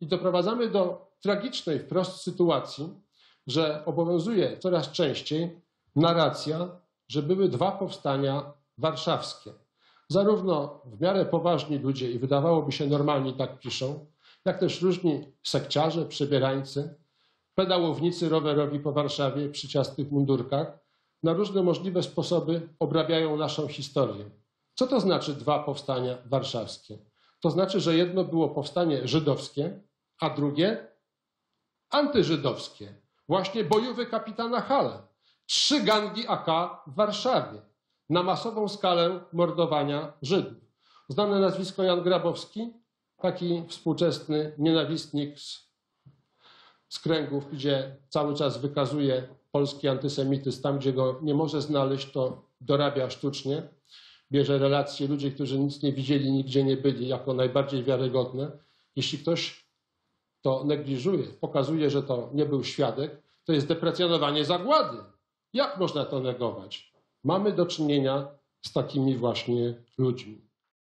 I doprowadzamy do tragicznej wprost sytuacji, że obowiązuje coraz częściej narracja, że były dwa powstania warszawskie. Zarówno w miarę poważni ludzie, i wydawałoby się normalni tak piszą, jak też różni sekciarze, przebierańcy, pedałownicy rowerowi po Warszawie przy ciastych mundurkach, na różne możliwe sposoby obrabiają naszą historię. Co to znaczy dwa powstania warszawskie? To znaczy, że jedno było powstanie żydowskie, a drugie antyżydowskie. Właśnie bojowy kapitana Hale. Trzy gangi AK w Warszawie na masową skalę mordowania Żydów. Znane nazwisko Jan Grabowski, taki współczesny nienawistnik z, z kręgów, gdzie cały czas wykazuje polski antysemityzm. Tam, gdzie go nie może znaleźć, to dorabia sztucznie. Bierze relacje ludzi, którzy nic nie widzieli, nigdzie nie byli, jako najbardziej wiarygodne. Jeśli ktoś to negliżuje, pokazuje, że to nie był świadek, to jest deprecjonowanie zagłady. Jak można to negować? Mamy do czynienia z takimi właśnie ludźmi.